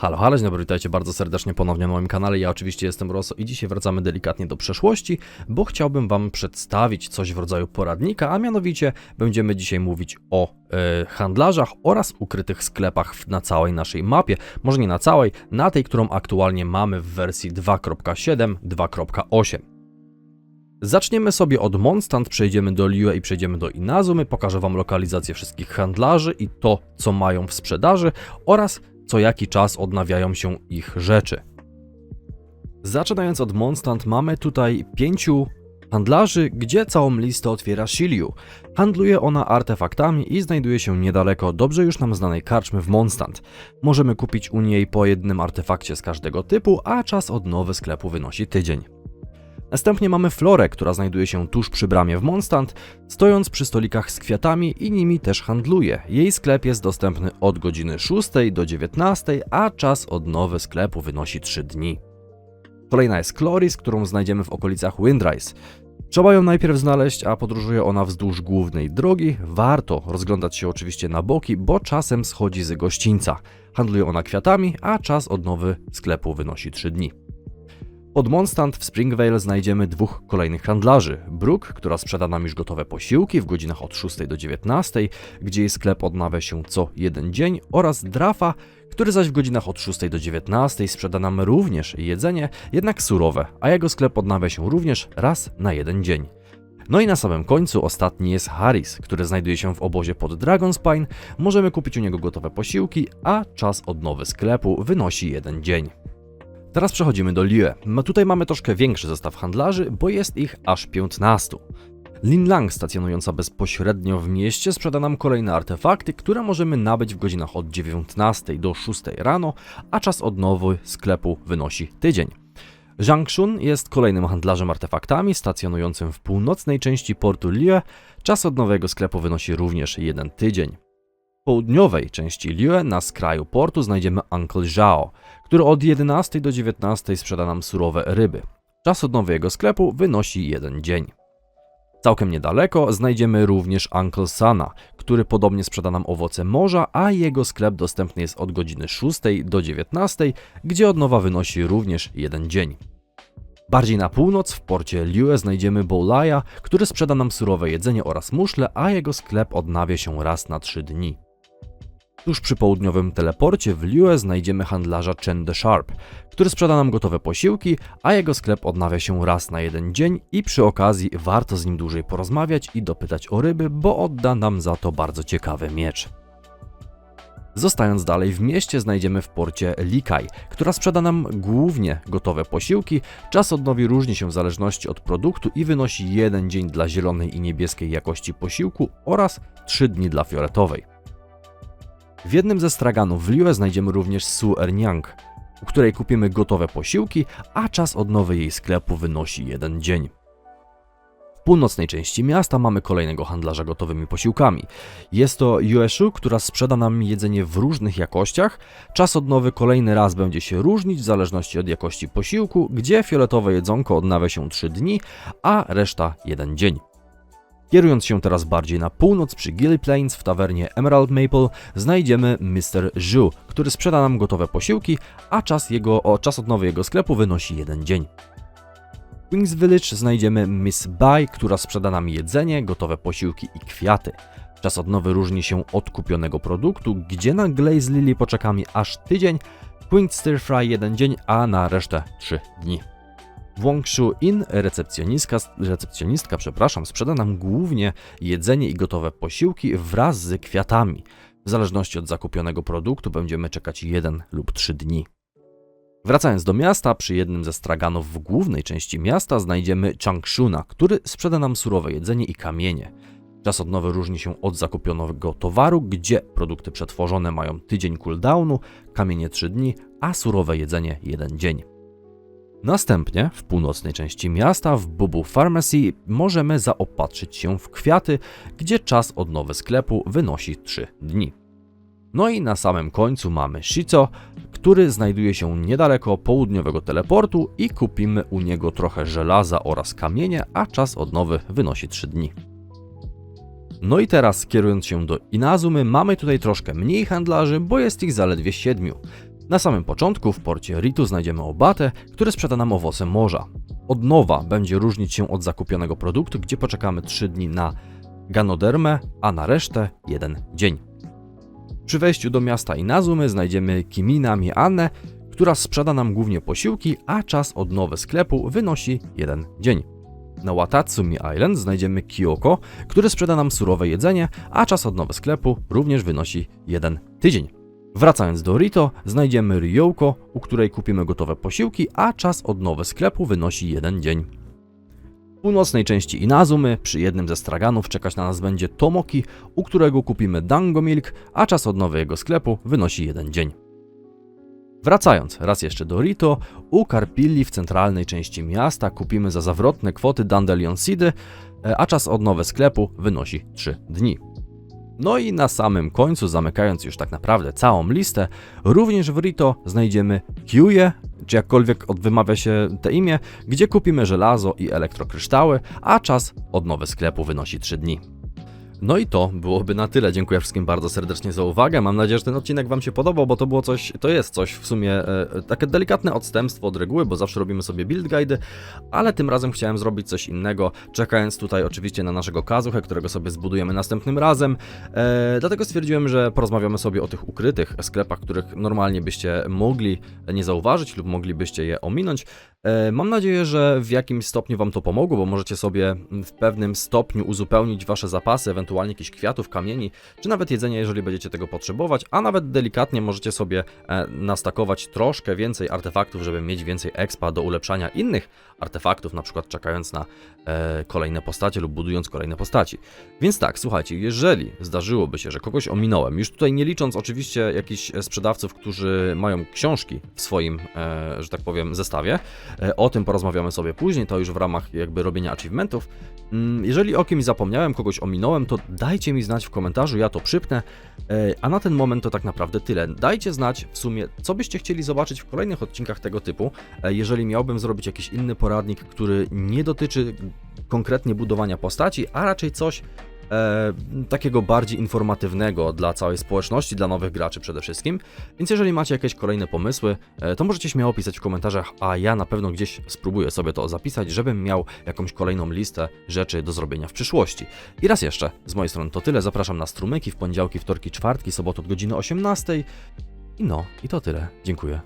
Halo, halo, dzień dobry, witajcie bardzo serdecznie ponownie na moim kanale. Ja oczywiście jestem Roso i dzisiaj wracamy delikatnie do przeszłości, bo chciałbym Wam przedstawić coś w rodzaju poradnika, a mianowicie będziemy dzisiaj mówić o e, handlarzach oraz ukrytych sklepach na całej naszej mapie. Może nie na całej, na tej, którą aktualnie mamy w wersji 2.7, 2.8. Zaczniemy sobie od Mondstadt, przejdziemy do Liyue i przejdziemy do Inazumy, pokażę Wam lokalizację wszystkich handlarzy i to, co mają w sprzedaży oraz co jaki czas odnawiają się ich rzeczy. Zaczynając od Mondstadt, mamy tutaj pięciu handlarzy, gdzie całą listę otwiera Shiliu. Handluje ona artefaktami i znajduje się niedaleko dobrze już nam znanej karczmy w Mondstadt. Możemy kupić u niej po jednym artefakcie z każdego typu, a czas odnowy sklepu wynosi tydzień. Następnie mamy Florę, która znajduje się tuż przy bramie w Mondstadt, stojąc przy stolikach z kwiatami i nimi też handluje. Jej sklep jest dostępny od godziny 6 do 19, a czas odnowy sklepu wynosi 3 dni. Kolejna jest Chloris, którą znajdziemy w okolicach Windrise. Trzeba ją najpierw znaleźć, a podróżuje ona wzdłuż głównej drogi. Warto rozglądać się oczywiście na boki, bo czasem schodzi z gościńca. Handluje ona kwiatami, a czas odnowy sklepu wynosi 3 dni. Pod Mondstadt w Springvale znajdziemy dwóch kolejnych handlarzy. Brooke, która sprzeda nam już gotowe posiłki w godzinach od 6 do 19, gdzie jej sklep odnawia się co jeden dzień, oraz Drafa, który zaś w godzinach od 6 do 19 sprzeda nam również jedzenie, jednak surowe, a jego sklep odnawia się również raz na jeden dzień. No i na samym końcu ostatni jest Harris, który znajduje się w obozie pod Dragonspine. Możemy kupić u niego gotowe posiłki, a czas odnowy sklepu wynosi jeden dzień. Teraz przechodzimy do Liyue. No tutaj mamy troszkę większy zestaw handlarzy, bo jest ich aż 15. Lin Lang, stacjonująca bezpośrednio w mieście, sprzeda nam kolejne artefakty, które możemy nabyć w godzinach od 19 do 6 rano, a czas odnowy sklepu wynosi tydzień. Zhang Shun jest kolejnym handlarzem artefaktami, stacjonującym w północnej części portu Liyue. Czas odnowy jego sklepu wynosi również jeden tydzień. Południowej części Liyue, na skraju portu, znajdziemy Uncle Zhao, który od 11 do 19 sprzeda nam surowe ryby. Czas odnowy jego sklepu wynosi jeden dzień. Całkiem niedaleko znajdziemy również Uncle Sana, który podobnie sprzeda nam owoce morza, a jego sklep dostępny jest od godziny 6 do 19, gdzie odnowa wynosi również jeden dzień. Bardziej na północ w porcie Liyue znajdziemy Bowlaja, który sprzeda nam surowe jedzenie oraz muszle, a jego sklep odnawia się raz na 3 dni. Tuż przy południowym teleporcie w Liyue znajdziemy handlarza Chen the Sharp, który sprzeda nam gotowe posiłki, a jego sklep odnawia się raz na jeden dzień i przy okazji warto z nim dłużej porozmawiać i dopytać o ryby, bo odda nam za to bardzo ciekawy miecz. Zostając dalej w mieście znajdziemy w porcie Likai, która sprzeda nam głównie gotowe posiłki. Czas odnowi różni się w zależności od produktu i wynosi jeden dzień dla zielonej i niebieskiej jakości posiłku oraz 3 dni dla fioletowej. W jednym ze straganów w Liyue znajdziemy również Su Erniang, u której kupimy gotowe posiłki, a czas odnowy jej sklepu wynosi jeden dzień. W północnej części miasta mamy kolejnego handlarza gotowymi posiłkami. Jest to Yueshu, która sprzeda nam jedzenie w różnych jakościach. Czas odnowy kolejny raz będzie się różnić w zależności od jakości posiłku, gdzie fioletowe jedzonko odnawia się 3 dni, a reszta 1 dzień. Kierując się teraz bardziej na północ przy Gilly Plains w tawernie Emerald Maple znajdziemy Mr. Zhu, który sprzeda nam gotowe posiłki, a czas, jego, o, czas odnowy jego sklepu wynosi jeden dzień. W Queen's Village znajdziemy Miss Bai, która sprzeda nam jedzenie, gotowe posiłki i kwiaty. Czas odnowy różni się od kupionego produktu, gdzie na Glaze Lily poczekamy aż tydzień, Queen's Stir Fry jeden dzień, a na resztę 3 dni. W Wongshu Inn recepcjonistka, recepcjonistka przepraszam, sprzeda nam głównie jedzenie i gotowe posiłki wraz z kwiatami. W zależności od zakupionego produktu będziemy czekać 1 lub 3 dni. Wracając do miasta, przy jednym ze straganów w głównej części miasta znajdziemy Changshuna, który sprzeda nam surowe jedzenie i kamienie. Czas odnowy różni się od zakupionego towaru, gdzie produkty przetworzone mają tydzień cooldownu, kamienie 3 dni, a surowe jedzenie 1 dzień. Następnie w północnej części miasta w Bubu Pharmacy możemy zaopatrzyć się w kwiaty, gdzie czas odnowy sklepu wynosi 3 dni. No i na samym końcu mamy Shizo, który znajduje się niedaleko południowego teleportu i kupimy u niego trochę żelaza oraz kamienie, a czas odnowy wynosi 3 dni. No i teraz kierując się do Inazumy mamy tutaj troszkę mniej handlarzy, bo jest ich zaledwie 7. Na samym początku w porcie Ritu znajdziemy obatę, który sprzeda nam owoce morza. Od nowa będzie różnić się od zakupionego produktu, gdzie poczekamy 3 dni na ganodermę, a na resztę jeden dzień. Przy wejściu do miasta Inazumy znajdziemy Kimina Mianę, która sprzeda nam głównie posiłki, a czas odnowy sklepu wynosi jeden dzień. Na Watatsumi Island znajdziemy Kyoko, który sprzeda nam surowe jedzenie, a czas odnowy sklepu również wynosi jeden tydzień. Wracając do Rito, znajdziemy Ryoko, u której kupimy gotowe posiłki, a czas odnowy sklepu wynosi jeden dzień. W północnej części Inazumy, przy jednym ze straganów, czekać na nas będzie Tomoki, u którego kupimy Dango Milk, a czas odnowy jego sklepu wynosi jeden dzień. Wracając raz jeszcze do Rito, u Karpilli w centralnej części miasta kupimy za zawrotne kwoty Dandelion Seedy, e, a czas odnowy sklepu wynosi 3 dni. No i na samym końcu, zamykając już tak naprawdę całą listę, również w Rito znajdziemy Kyuje, czy jakkolwiek odwymawia się te imię, gdzie kupimy żelazo i elektrokryształy, a czas odnowy sklepu wynosi 3 dni. No i to byłoby na tyle. Dziękuję wszystkim bardzo serdecznie za uwagę. Mam nadzieję, że ten odcinek Wam się podobał, bo to było coś, to jest coś w sumie e, takie delikatne odstępstwo od reguły, bo zawsze robimy sobie build guide, ale tym razem chciałem zrobić coś innego, czekając tutaj oczywiście na naszego kazuchę, którego sobie zbudujemy następnym razem. E, dlatego stwierdziłem, że porozmawiamy sobie o tych ukrytych sklepach, których normalnie byście mogli nie zauważyć lub moglibyście je ominąć. E, Mam nadzieję, że w jakimś stopniu Wam to pomogło, bo możecie sobie w pewnym stopniu uzupełnić Wasze zapasy, ewentualnie jakichś kwiatów, kamieni, czy nawet jedzenia, jeżeli będziecie tego potrzebować, a nawet delikatnie możecie sobie e, nastakować troszkę więcej artefaktów, żeby mieć więcej expa do ulepszania innych artefaktów, na przykład czekając na e, kolejne postacie lub budując kolejne postaci. Więc tak, słuchajcie, jeżeli zdarzyłoby się, że kogoś ominąłem, już tutaj nie licząc oczywiście jakichś e, sprzedawców, którzy mają książki w swoim, że tak powiem, zestawie, O tym porozmawiamy sobie później, to już w ramach jakby robienia achievementów. Mm, Jeżeli o kimś zapomniałem, kogoś ominąłem, to dajcie mi znać w komentarzu, ja to przypnę. E, A na ten moment to tak naprawdę tyle. Dajcie znać w sumie, co byście chcieli zobaczyć w kolejnych odcinkach tego typu. E, Jeżeli miałbym zrobić jakiś inny poradnik, który nie dotyczy konkretnie budowania postaci, a raczej coś e, takiego bardziej informatywnego dla całej społeczności, dla nowych graczy przede wszystkim. Więc jeżeli macie jakieś kolejne pomysły, e, to możecie śmiało pisać w komentarzach, a ja na pewno gdzieś spróbuję sobie to zapisać, żebym miał jakąś kolejną listę rzeczy do zrobienia w przyszłości. I raz jeszcze, z mojej strony to tyle. Zapraszam na strumyki w poniedziałki, wtorki, czwartki, soboty od godziny 18. I no, i to tyle. Dziękuję.